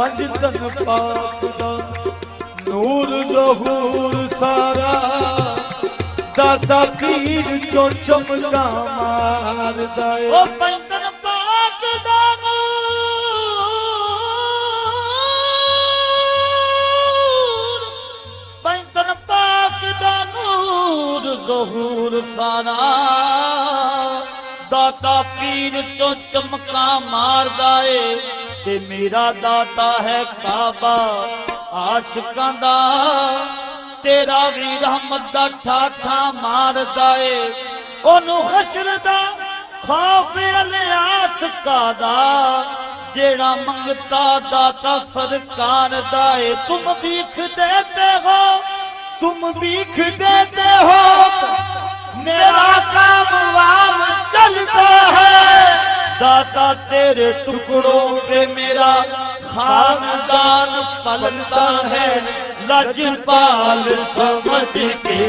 ਪੰਜ ਤਨ ਪਾਪ ਦਾ, ਨੂਰ ਜ਼ਹੂਰ ਸਾਰਾ। ਦਾਦਾ ਪੀਰ ਚੋ ਚਮਦਾ ਮਾਰਦਾ ਏ। ਉਹ ਪੰਜ ਤਨ ਪਾਪ ਦਾ ਨੂਰ ਪੰਜ ਤਨ ਪਾਪ ਦਾ ਨੂਰ ਜ਼ਹੂਰ ਸਾਰਾ। ਦਾਤਾ ਪੀਰ ਚੋ ਚਮਕਾ ਮਾਰਦਾ ਏ। ते मेरा दाता है काबा आशकां दा। तेरा भी रहमत दा ठाठा मार जाए। ओनू हश्र दा खौफ अले आशकां दा। जेड़ा मंगता दाता सरकार दा तुम देख देते हो, तुम देख देते हो। मेरा काम वाम चलता है। दाता तेरे टुकड़ों पे मेरा खानदान पलता है। लजपाल समझ के,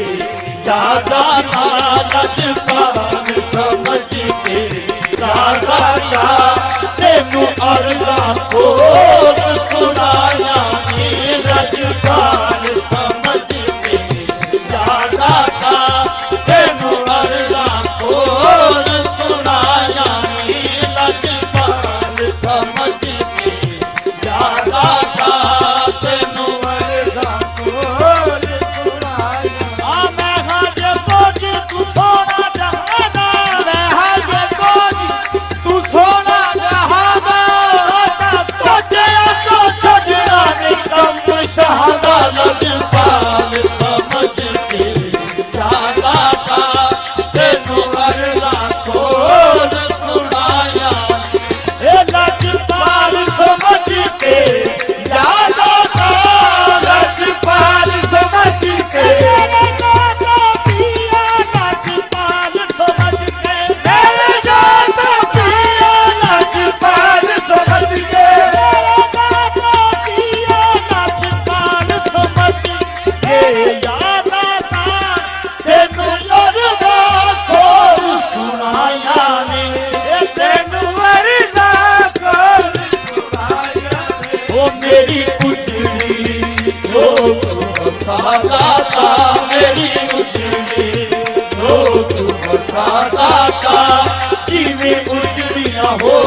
दादा लजपाल समझ के, दादा तेनु अल्लाह ਲੋਕ ਵਸਾਤਾ ਮੇਰੀ ਉਜੜੀ ਲੋਕ ਵਸਾਤਾ ਕਿਵੇਂ ਉਜੜੀਆਂ ਹੋ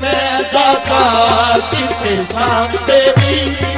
ਮੈਂ ਦਾਤਾ ਕਿਤੇ ਸਾਹਮਣੇ ਵੀ।